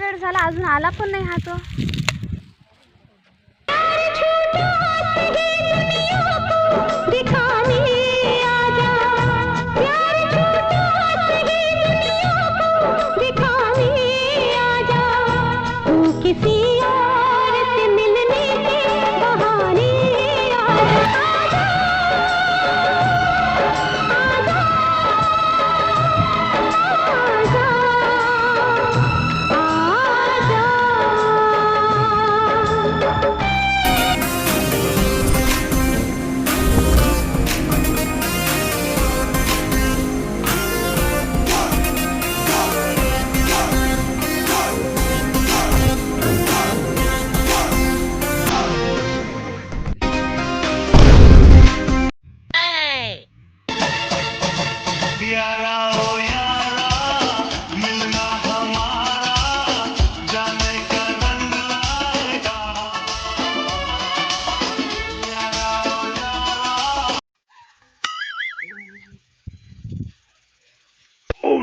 वेळ झाला अजून आला पण नाही हा तो.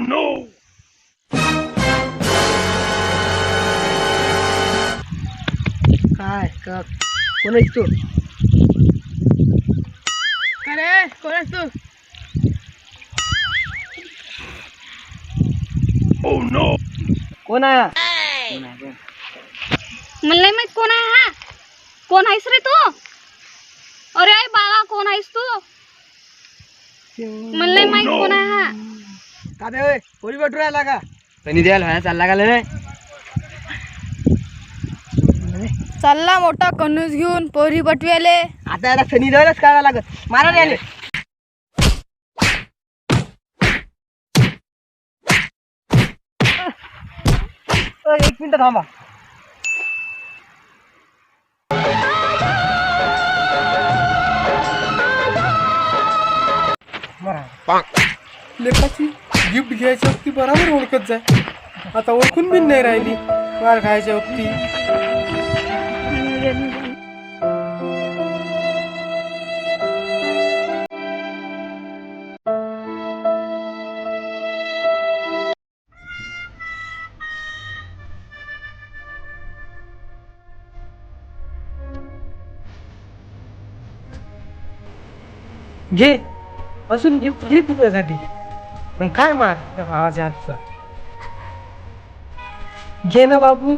No! काय का कोण आहेस तू? अरे कोण आहेस तू? Oh no! कोण आहे? हा? मला नाही माहीत कोण आहे हा. कोण आहेस रे तू? अरे आई बाबा कोण आहेस तू? मला नाही माहीत कोण आहे हा. का बे पोरी भेटू राहिला का? सनी द्यायला व्हायला चालला का लय चालला मोठा कन्नूस घेऊन पोरी बटवेले. आता याला सनी द्यायलाच काढायला लागत मारा रे याले. अ, एक मिनिट थांबा. लेखाची गिफ्ट घ्यायच्या वक्ती बरोबर ओळखत जाय. आता ओळखून बी नाही राहिली. मार खायच्या वक्ती. घे. असून गिफ्ट घे तुझ्यासाठी. पण काय मार आवाज भावाच्या घे ना बाबू.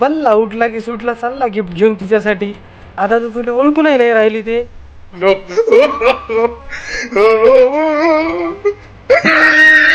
बल्ला उठला की सुटला चालला गिफ्ट घेऊन तिच्यासाठी. आता तर तुला ओळखूनही नाही राहिली ते.